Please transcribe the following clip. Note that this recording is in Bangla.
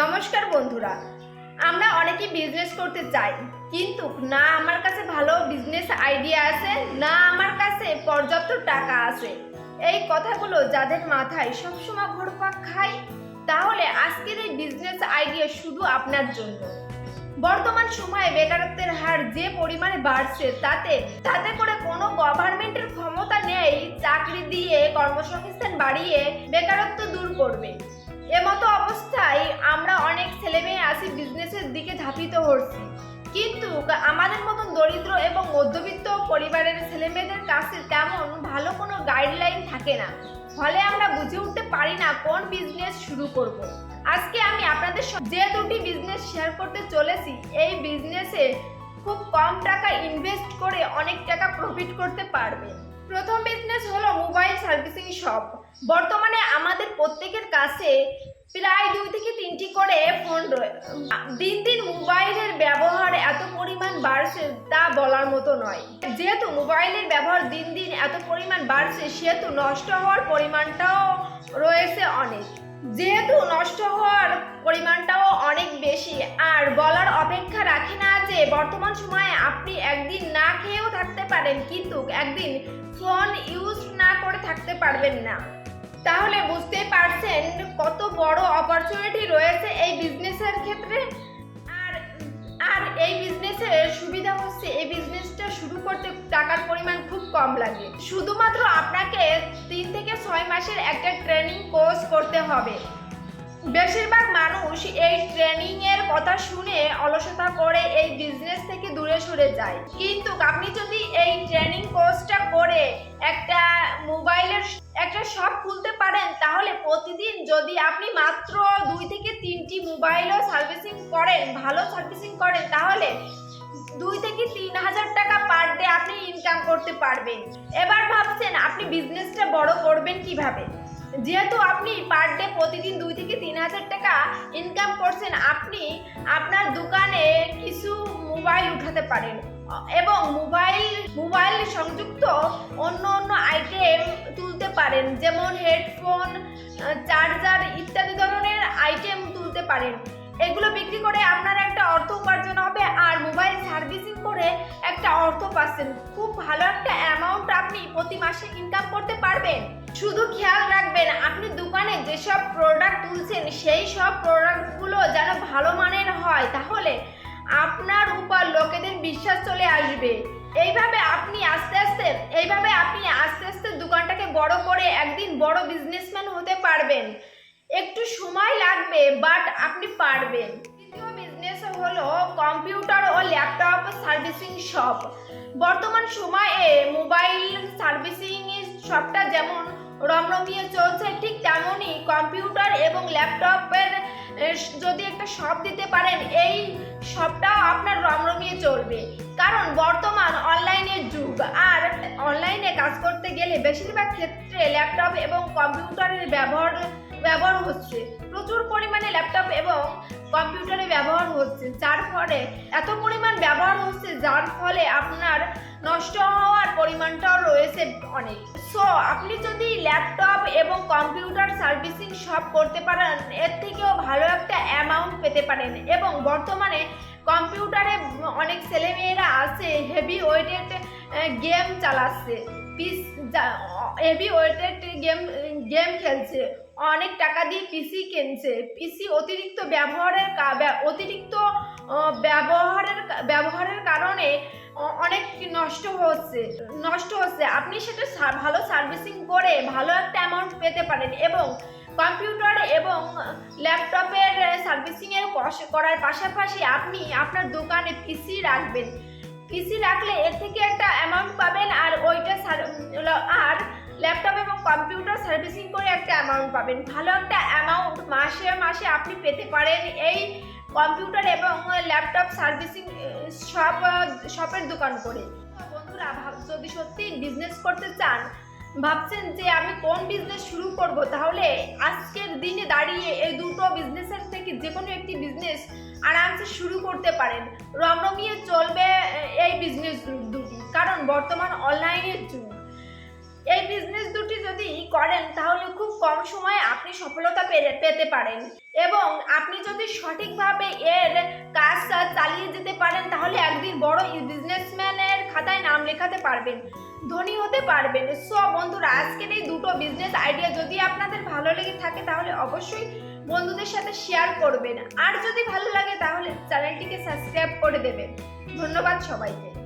নমস্কার বন্ধুরা, আমরা অনেকে বিজনেস করতে চাই, কিন্তু না আমার কাছে ভালো বিজনেস আইডিয়া আছে, না আমার কাছে পর্যাপ্ত টাকা আছে। এই কথাগুলো যাদের মাথায় সবসময় ঘোরপাক খায়, তাহলে আজকের এই বিজনেস আইডিয়া শুধু আপনার জন্য। বর্তমান সময়ে বেকারত্বের হার যে পরিমাণে বাড়ছে, তাতে তাতে করে কোনো গভর্নমেন্টের ক্ষমতা নেই, চাকরি দিয়ে কর্মসংস্থান বাড়িয়ে বেকারত্ব দূর করবে। এমতো অবস্থায় দিকে ধাপিত হচ্ছি। কিন্তু আমাদের মতন দরিদ্র এবং মধ্যবিত্ত পরিবারের ছেলেমেয়েদের কাছে তেমন ভালো কোনো গাইডলাইন থাকে না। ফলে আমরা বুঝে উঠতে পারি না কোন বিজনেস শুরু করব। আজকে আমি আপনাদের যে দুটি বিজনেস শেয়ার করতে চলেছি, এই বিজনেসে খুব কম টাকা ইনভেস্ট করে অনেক টাকা প্রফিট করতে পারবেন। প্রথম বিজনেস হলো মোবাইল সার্ভিসিং শপ বর্তমানে আমাদের প্রত্যেকের কাছে প্রায় দুই থেকে তিনটি করে ফোন রয়ে দিন দিন মোবাইলের ব্যবহার এত পরিমাণ বাড়ছে তা বলার মতো নয়। যেহেতু মোবাইলের ব্যবহার দিন দিন এত পরিমাণ বাড়ছে, সেহেতু নষ্ট হওয়ার পরিমাণটাও রয়েছে অনেক। যেহেতু নষ্ট হওয়ার পরিমাণটাও অনেক বেশি, আর বলার অপেক্ষা রাখে না যে বর্তমান সময়ে আপনি একদিন না খেয়েও থাকতে পারেন, কিন্তু একদিন ফোন ইউজ না করে থাকতে পারবেন না। তাহলে বুঝতেই পারছেন কত বড় অপরচুনিটি রয়েছে এই বিজনেসের ক্ষেত্রে? আর আর এই বিজনেসের সুবিধা হচ্ছে, এই বিজনেসটা শুরু করতে টাকার পরিমাণ খুব কম লাগে। শুধুমাত্র আপনাকে তিন থেকে ছয় মাসের একটা ট্রেনিং কোর্স করতে হবে। বেশিরভাগ মানুষ এই ট্রেনিং এর কথা শুনে অলসতা করে এই বিজনেস থেকে দূরে সরে যায়। কিন্তু আপনি যদি এই ট্রেনিং কোর্সটা করে একটা মোবাইলের একটা শপ খুলতে পারেন, তাহলে প্রতিদিন যদি আপনি মাত্র দুই থেকে তিনটি মোবাইলও সার্ভিসিং করেন, ভালো সার্ভিসিং করেন, তাহলে দুই থেকে তিন হাজার টাকা পার ডে আপনি ইনকাম করতে পারবেন। এবার ভাবছেন, আপনি বিজনেসটা বড় করবেন কীভাবে? যেহেতু আপনি পার ডে প্রতিদিন দুই থেকে তিন হাজার টাকা ইনকাম করছেন, আপনি আপনার দোকানে কিছু মোবাইল উঠাতে পারেন। এবং মোবাইল মোবাইল সংযুক্ত অন্য অন্য আইটেম তুলতে পারেন, যেমন হেডফোন চার্জার ইত্যাদি ধরনের আইটেম তুলতে পারেন। এগুলো বিক্রি করে আপনার একটা অর্থ উপার্জন হবে আর মোবাইল সার্ভিসিং করে একটা অর্থ পাচ্ছেন। খুব ভালো একটা অ্যামাউন্ট আপনি প্রতি মাসে ইনকাম করতে পারবেন। শুধু খেয়াল রাখবেন, আপনি দোকানে যেসব প্রোডাক্ট তুলছেন, সেই সব প্রোডাক্টগুলো যেন ভালো মানের হয়, তাহলে আপনার উপর লোকেদের বিশ্বাস চলে আসবে। এইভাবে আপনি আস্তে আস্তে, এইভাবে আপনি আস্তে আস্তে দোকানটাকে বড় করে একদিন বড় বিজনেসম্যান হতে পারবেন। একটু সময় লাগবে বাট আপনি পারবেন। দ্বিতীয় বিজনেস হলো কম্পিউটার ও ল্যাপটপ সার্ভিসিং শপ বর্তমান সময়ে মোবাইল সার্ভিসিং শপটা যেমন রমরমিয়ে চলছে ঠিক তেমনই কম্পিউটার এবং ল্যাপটপের যদি একটা শপ দিতে পারেন, এই শপটাও আপনার রমরমিয়ে চলবে। কারণ বর্তমান অনলাইনের যুগ, আর অনলাইনে কাজ করতে গেলে বেশিরভাগ ক্ষেত্রে ল্যাপটপ এবং কম্পিউটারের ব্যবহার ব্যবহার হচ্ছে। প্রচুর পরিমাণে ল্যাপটপ এবং কম্পিউটারে ব্যবহার হচ্ছে। যার ফলে এত পরিমাণ ব্যবহার হচ্ছে, যার ফলে আপনার নষ্ট হওয়ার পরিমাণটাও রয়েছে অনেক। সো আপনি যদি ল্যাপটপ এবং কম্পিউটার সার্ভিসিং সব করতে পারেন, এর থেকেও ভালো একটা অ্যামাউন্ট পেতে পারেন। এবং বর্তমানে কম্পিউটারে অনেক ছেলেমেয়েরা আছে হেভি ওয়েটেড গেম চালাচ্ছে। পিস হেভি ওয়েটেড গেম গেম খেলছে। অনেক টাকা দিয়ে পিসি কিনছে। পিসি অতিরিক্ত ব্যবহারের অতিরিক্ত ব্যবহারের ব্যবহারের কারণে অনেক নষ্ট হচ্ছে। নষ্ট হচ্ছে। আপনি সেটা ভালো সার্ভিসিং করে ভালো একটা অ্যামাউন্ট পেতে পারেন এবং কম্পিউটার এবং ল্যাপটপের সার্ভিসিংয়ের করার পাশাপাশি আপনি আপনার দোকানে পিসি রাখবেন। পিসি রাখলে এর থেকে একটা অ্যামাউন্ট পাবেন আর ওইটা আর ল্যাপটপ এবং কম্পিউটার সার্ভিসিং করে একটা অ্যামাউন্ট পাবেন। ভালো একটা অ্যামাউন্ট মাসে মাসে আপনি পেতে পারেন এই কম্পিউটার এবং ল্যাপটপ সার্ভিসিং শপ শপের দোকান করে। বন্ধুরা, ভাব- যদি সত্যি বিজনেস করতে চান, ভাবছেন যে আমি কোন বিজনেস শুরু করব, তাহলে আজকের দিনে দাঁড়িয়ে এই দুটো বিজনেসের থেকে যে কোনো একটি বিজনেস আরামসে শুরু করতে পারেন। রমরমিয়ে চলবে এই বিজনেস দুটি। কারণ বর্তমান অনলাইনের যুগ। এই বিজনেস দুটি যদি করেন, তাহলে খুব কম সময়ে আপনি সফলতা পেতে পারেন। এবং আপনি যদি সঠিকভাবে এর কাজটা চালিয়ে যেতে পারেন, তাহলে একদিন বড় বিজনেসম্যানের খাতায় নাম লেখাতে পারবেন। ধনী হতে পারবেন। সো বন্ধুরা, আজকের এই দুটো বিজনেস আইডিয়া যদি আপনাদের ভালো লেগে থাকে, তাহলে অবশ্যই বন্ধুদের সাথে শেয়ার করবেন। আর যদি ভালো লাগে, তাহলে চ্যানেলটিকে সাবস্ক্রাইব করে দেবেন। ধন্যবাদ সবাইকে।